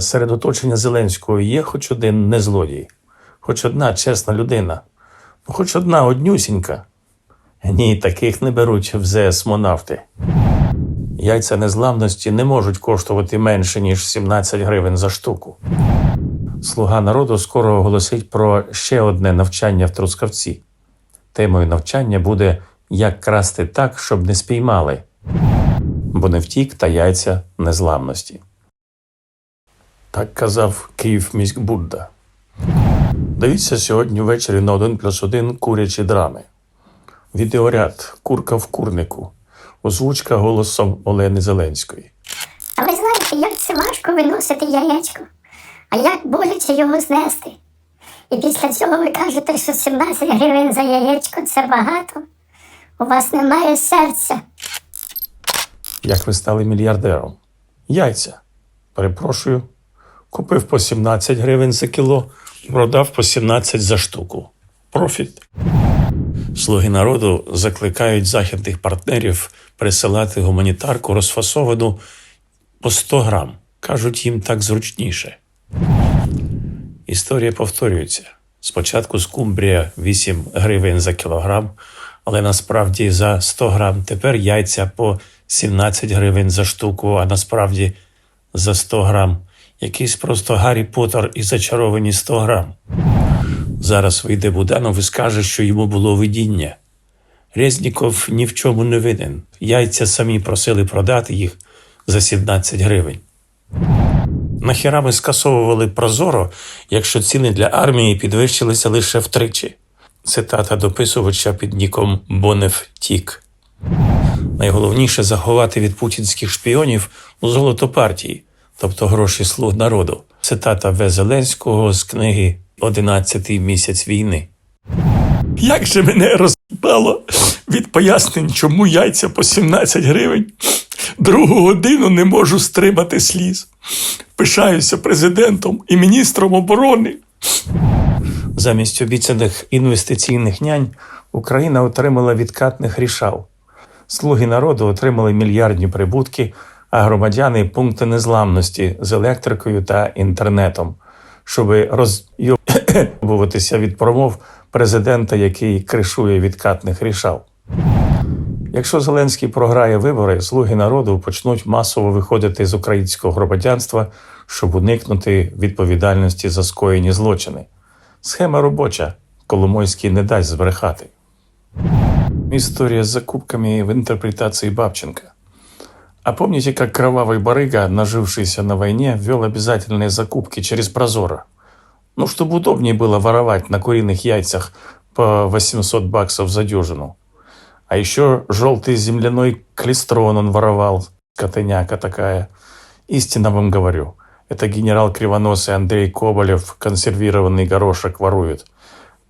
Серед оточення Зеленського є хоч один незлодій, хоч одна чесна людина, ну, хоч одна однюсінька. Ні, таких не беруть в ЗС монавти. Яйця незламності не можуть коштувати менше, ніж 17 гривень за штуку. Слуга народу скоро оголосить про ще одне навчання в Трускавці. Темою навчання буде Як красти так, щоб не спіймали, бо не втік та яйця незламності. Так казав Київ міськ Будда. Дивіться сьогодні ввечері на 1 плюс 1 курячі драми. Відеоряд Курка в курнику. Озвучка голосом Олени Зеленської. А ви знаєте, як це важко виносити яєчко, а як боляче його знести. І після цього ви кажете, що 17 гривень за яєчко це багато. У вас немає серця. Як ви стали мільярдером? Яйця. Перепрошую. Купив по 17 гривень за кіло, продав по 17 за штуку. Профіт. Слуги народу закликають західних партнерів присилати гуманітарку розфасовану по 100 грам. Кажуть, їм так зручніше. Історія повторюється. Спочатку скумбрія 8 гривень за кілограм, але насправді за 100 грам. Тепер яйця по 17 гривень за штуку, а насправді за 100 грам. Якийсь просто Гаррі Поттер і зачаровані 100 грам. Зараз вийде Буданов і скаже, що йому було видіння. Резніков ні в чому не винен. Яйця самі просили продати їх за 17 гривень. Нахіра ми скасовували Прозоро, якщо ціни для армії підвищилися лише втричі. Цитата дописувача під ніком Бонев Тік. Найголовніше заховати від путінських шпіонів у золото партії, тобто гроші слуг народу. Цитата В. Зеленського з книги Одинадцятий місяць війни. Як же мене розбало від пояснень, чому яйця по 17 гривень. Другу годину не можу стримати сліз. Пишаюся президентом і міністром оборони. Замість обіцяних інвестиційних нянь Україна отримала відкатних рішал. Слуги народу отримали мільярдні прибутки, а громадяни пункти незламності з електрикою та інтернетом, щоб розйобуватися від промов президента, який кришує відкатних рішал. Якщо Зеленський програє вибори, слуги народу почнуть масово виходити з українського громадянства, щоб уникнути відповідальності за скоєні злочини. Схема робоча. Коломойський не дасть збрехати. История с закупками в интерпретации Бабченко. А помните, как кровавый барыга, нажившийся на войне, ввел обязательные закупки через Прозоро? Ну, чтобы удобнее было воровать на куриных яйцах по 800 баксов за дюжину. А еще желтый земляной клестрон он воровал, котыняка такая. Истинно вам говорю, это генерал Кривоносый Андрей Коболев консервированный горошек ворует.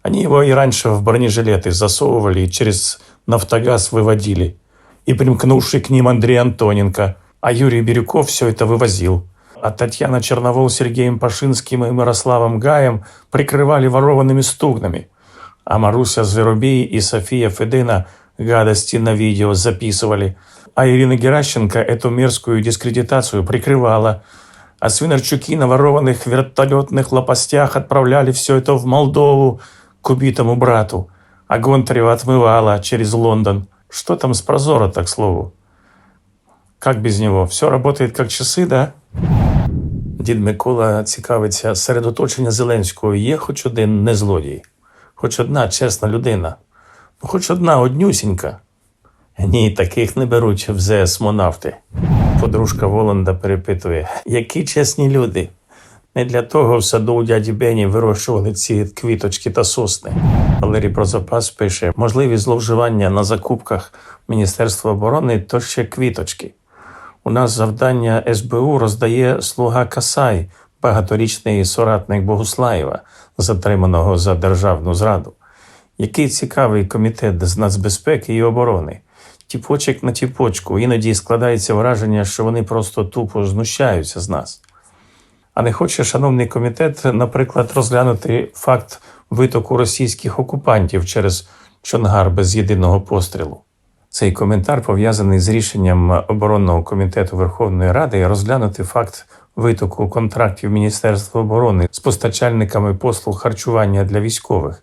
Они его и раньше в бронежилеты засовывали и через нафтогаз выводили. И примкнувший к ним Андрей Антоненко. А Юрий Бирюков все это вывозил. А Татьяна Черновол Сергеем Пашинским и Мирославом Гаем прикрывали ворованными стугнами. А Маруся Зверобей и София Федына гадости на видео записывали. А Ирина Геращенко эту мерзкую дискредитацию прикрывала. А Свинарчуки на ворованных вертолетных лопастях отправляли все это в Молдову к убитому брату. А Гонтарева отмывала через Лондон. Что там с Прозора, так к слову? Как без него? Все работает как часы, да? Дід Микола цікавиться, серед оточення Зеленського є хоч один незлодій, хоч одна чесна людина, ну хоч одна однюсінька. Ні, таких не беруть в ЗС монавти. Подружка Воланда перепитує, які чесні люди. Не для того в саду у дяді Бені вирощували ці квіточки та сосни. Валерій про запас пише: можливі зловживання на закупках Міністерства оборони то ще квіточки. У нас завдання СБУ роздає слуга Касай, багаторічний соратник Богуслаєва, затриманого за державну зраду. Який цікавий комітет з нацбезпеки і оборони. Тіпочок на тіпочку, іноді складається враження, що вони просто тупо знущаються з нас. А не хоче шановний комітет, наприклад, розглянути факт витоку російських окупантів через Чонгар без єдиного пострілу. Цей коментар пов'язаний з рішенням оборонного комітету Верховної Ради розглянути факт витоку контрактів Міністерства оборони з постачальниками послуг харчування для військових.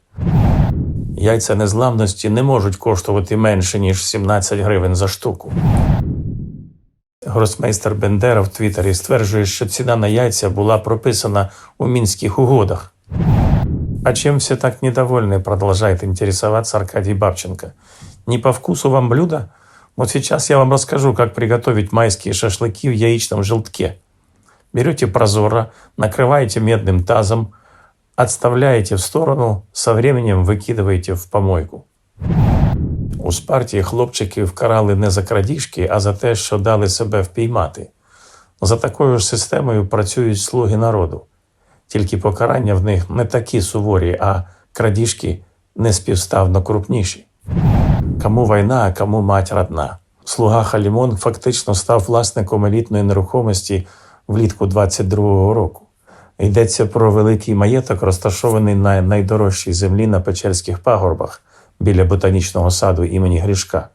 Яйця незламності не можуть коштувати менше ніж 17 гривень за штуку. Гросмейстер Бендера в Твіттері стверджує, що ціна на яйця була прописана у мінських угодах. А чем все так недовольны, продолжает интересоваться Аркадий Бабченко. Не по вкусу вам блюдо? Вот сейчас я вам расскажу, как приготовить майские шашлыки в яичном желтке. Берете прозора, накрываете медным тазом, отставляете в сторону, со временем выкидываете в помойку. У Спартії хлопчики вкарали не за крадіжки, а за те, що дали себе впіймати. За такою ж системою працюють слуги народу. Тільки покарання в них не такі суворі, а крадіжки неспівставно крупніші. Кому війна, а кому мать родна. Слуга Халімон фактично став власником елітної нерухомості влітку 22-го року. Йдеться про великий маєток, розташований на найдорожчій землі на Печерських пагорбах біля ботанічного саду імені Гришка.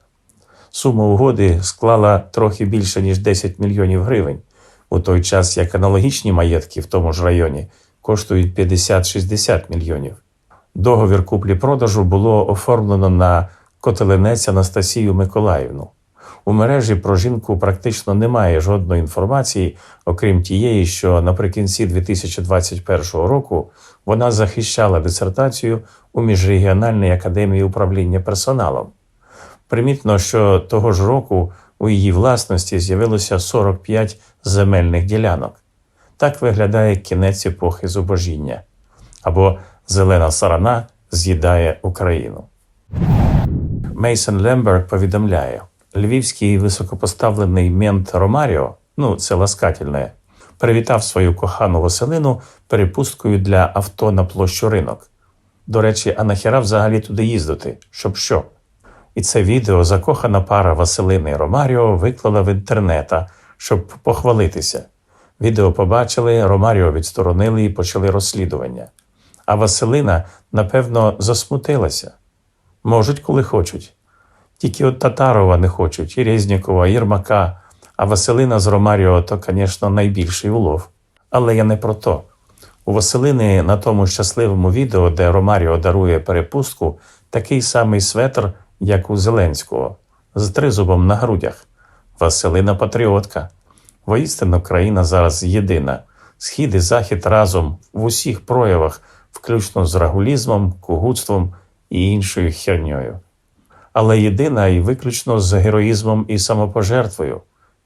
Сума угоди склала трохи більше ніж 10 мільйонів гривень, у той час як аналогічні маєтки в тому ж районі коштують 50-60 мільйонів. Договір куплі-продажу було оформлено на котеленець Анастасію Миколаївну. У мережі про жінку практично немає жодної інформації, окрім тієї, що наприкінці 2021 року вона захищала дисертацію у Міжрегіональній академії управління персоналом. Примітно, що того ж року у її власності з'явилося 45 земельних ділянок. Так виглядає кінець епохи зубожіння. Або зелена сарана з'їдає Україну. Мейсон Лемберг повідомляє, львівський високопоставлений мент Ромаріо, ну це ласкательне, привітав свою кохану Василину перепусткою для авто на площу ринок. До речі, а нахіра взагалі туди їздити? Щоб що? І це відео закохана пара Василини Ромаріо виклала в інтернета, щоб похвалитися. Відео побачили, Ромаріо відсторонили і почали розслідування. А Василина, напевно, засмутилася. Можуть, коли хочуть. Тільки от Татарова не хочуть, і Резнікова, і Єрмака, а Василина з Ромаріо то, звісно, найбільший улов. Але я не про то. У Василини на тому щасливому відео, де Ромаріо дарує перепустку, такий самий светр, як у Зеленського, з тризубом на грудях. Василина патріотка. Воістину країна зараз єдина. Схід і захід разом в усіх проявах, включно з рагулізмом, кугутством і іншою херньою. Але єдина і виключно з героїзмом і самопожертвою.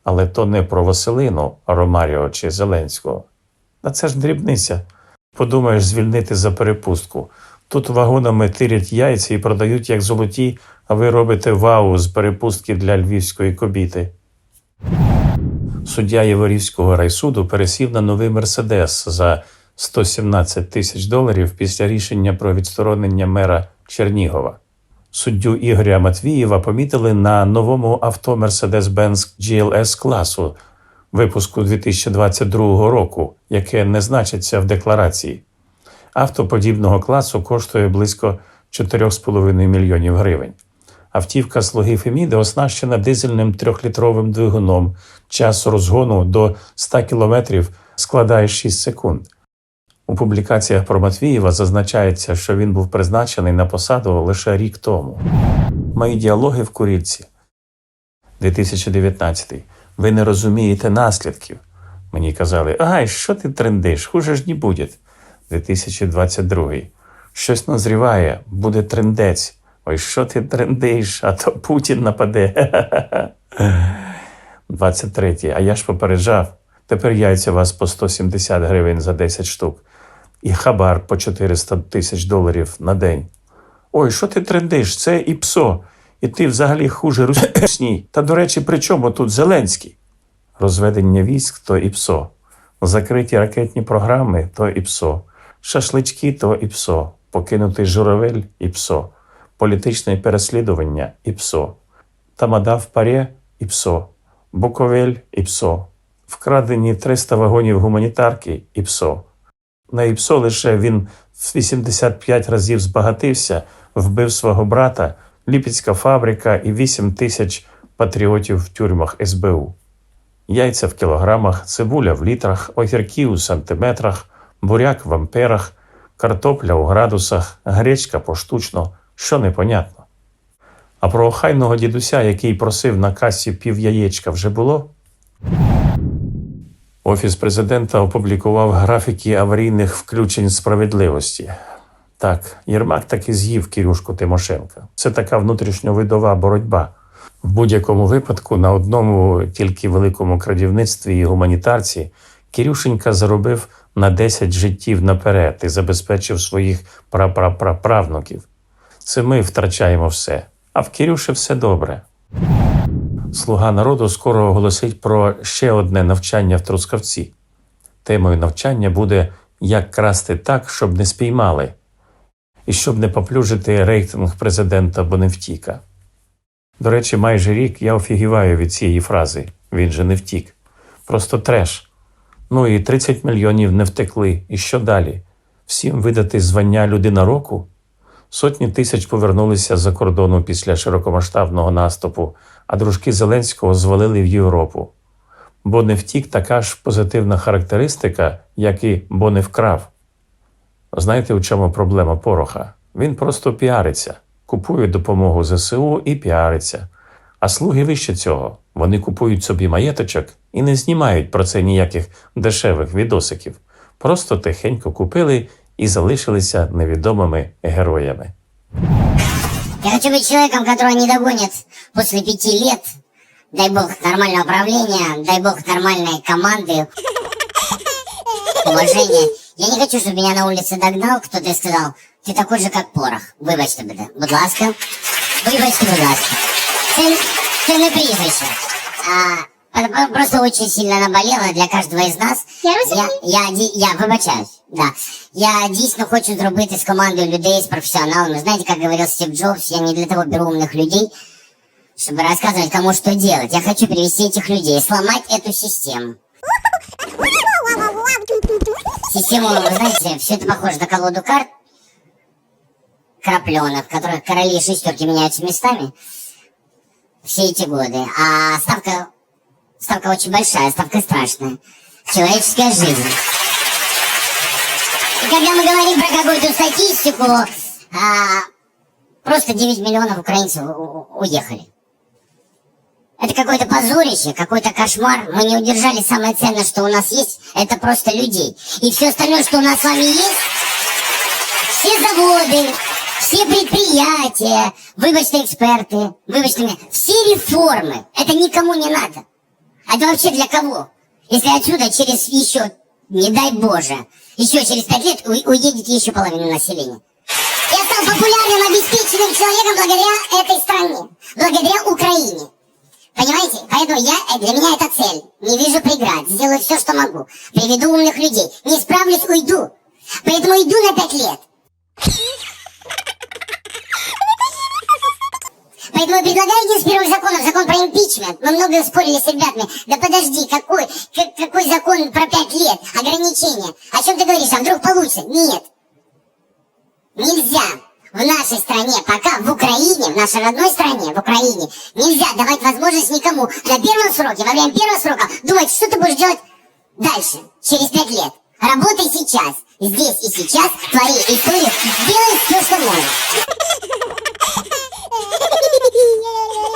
Але то не про Василину, Ромаріо чи Зеленського. А це ж дрібниця. Подумаєш звільнити за перепустку. Тут вагонами тирять яйця і продають як золоті, а ви робите вау з перепустки для львівської кобіти. Суддя Єворівського райсуду пересів на новий Мерседес за 117 тисяч доларів після рішення про відсторонення мера Чернігова. Суддю Ігоря Матвієва помітили на новому авто Mercedes-Benz GLS класу випуску 2022 року, яке не значиться в декларації. Авто подібного класу коштує близько 4,5 мільйонів гривень. Автівка слуги Феміди оснащена дизельним трьохлітровим двигуном. Час розгону до 100 км складає 6 секунд. У публікаціях про Матвієва зазначається, що він був призначений на посаду лише рік тому. Мої діалоги в Курільці. 2019. Ви не розумієте наслідків. Мені казали, ай, що ти трендиш, хуже ж не буде. 2022. Щось назріває, буде трендець. Ой, що ти трендиш, а то Путін нападе. 23. А я ж попереджав. Тепер яйця вас по 170 гривень за 10 штук. І хабар по 400 тисяч доларів на день. Ой, що ти трендиш? Це і псо. І ти взагалі хуже русні. Та, до речі, при чому тут Зеленський? Розведення військ то і псо. Закриті ракетні програми то і псо. Шашлички то і псо. Покинутий журавель і псо. Політичне переслідування і псо. Тамада в паре і псо. Буковель і псо. Вкрадені 300 вагонів гуманітарки і псо. На ІПСО лише він в 85 разів збагатився, вбив свого брата, Ліпецька фабрика і 8 тисяч патріотів в тюрмах СБУ. Яйця в кілограмах, цибуля в літрах, огірки у сантиметрах, буряк в амперах, картопля у градусах, гречка поштучно, що непонятно. А про охайного дідуся, який просив на касі пів яєчка, вже було? Офіс президента опублікував графіки аварійних включень справедливості. Так, Єрмак таки з'їв Кірюшку Тимошенка. Це така внутрішньовидова боротьба. В будь-якому випадку на одному тільки великому крадівництві і гуманітарці Кірюшенька заробив на 10 життів наперед і забезпечив своїх прапраправнуків. Це ми втрачаємо все, а в Кірюші все добре. Слуга народу скоро оголосить про ще одне навчання в Трускавці. Темою навчання буде як красти так, щоб не спіймали, і щоб не поплюжити рейтинг президента Боневтіка. До речі, майже рік я офігіваю від цієї фрази він же не втік. Просто треш. Ну і 30 мільйонів не втекли. І що далі? Всім видати звання людина року? Сотні тисяч повернулися з-за кордону після широкомасштабного наступу, а дружки Зеленського звалили в Європу. Бо не втік така ж позитивна характеристика, як і бо не вкрав. Знаєте, у чому проблема Пороха? Він просто піариться, купує допомогу ЗСУ і піариться. А слуги вище цього. Вони купують собі маєточок і не знімають про це ніяких дешевих відосиків. Просто тихенько купили і залишилися невідомими героями. Я хочу быть человеком, которого не догонят после пяти лет. Дай бог нормального правления, дай бог нормальной команды, уважения. Я не хочу, чтобы меня на улице догнал кто-то и сказал, ты такой же, как порох. Вибачте, буде. Будь ласка. Вибачте, будь ласка. Це, це не прізвище. А, по- по- просто очень сильно наболело для каждого из нас. Я розумію. Я, я, ді- я вибачаюсь, да. Я дійсно хочу зробити з командою людей, з професіоналами. Знаєте, как говорил Стив Джобс, я не для того беру умных людей, чтобы рассказывать, кому что делать. Я хочу привести этих людей, сломать эту систему. Систему, вы знаете, все это похоже на колоду карт, крапленых, в которых короли и шестерки меняются местами все эти годы. А ставка, ставка очень большая, ставка страшная. Человеческая жизнь. И когда мы говорим про какую-то статистику, а, просто 9 миллионов украинцев уехали. Это какое-то позорище, какой-то кошмар. Мы не удержали самое ценное, что у нас есть, это просто людей. И все остальное, что у нас с вами есть, все заводы, все предприятия, выбачные эксперты, выбачные, все реформы, это никому не надо. А это вообще для кого? Если отсюда через еще, не дай Боже, еще через пять лет уедет еще половина населения. Я стал популярным, обеспеченным человеком благодаря этой стране, благодаря Украине. Понимаете? Поэтому я, э, для меня это цель. Не вижу преград. Сделаю все, что могу. Приведу умных людей. Не справлюсь, уйду. Поэтому иду на пять лет. Поэтому предлагаю один из первых законов, закон про импичмент. Мы много спорили с ребятами. Да подожди, какой, как- какой закон про пять лет? Ограничения. О чем ты говоришь? А вдруг получится? Нет. Нельзя в нашей стране, пока в Украине, в нашей родной стране, в Украине, нельзя давать возможность никому на первом сроке, во время первого срока, думать, что ты будешь делать дальше, через пять лет. Работай сейчас, здесь и сейчас, твори историю, делай все, что можешь.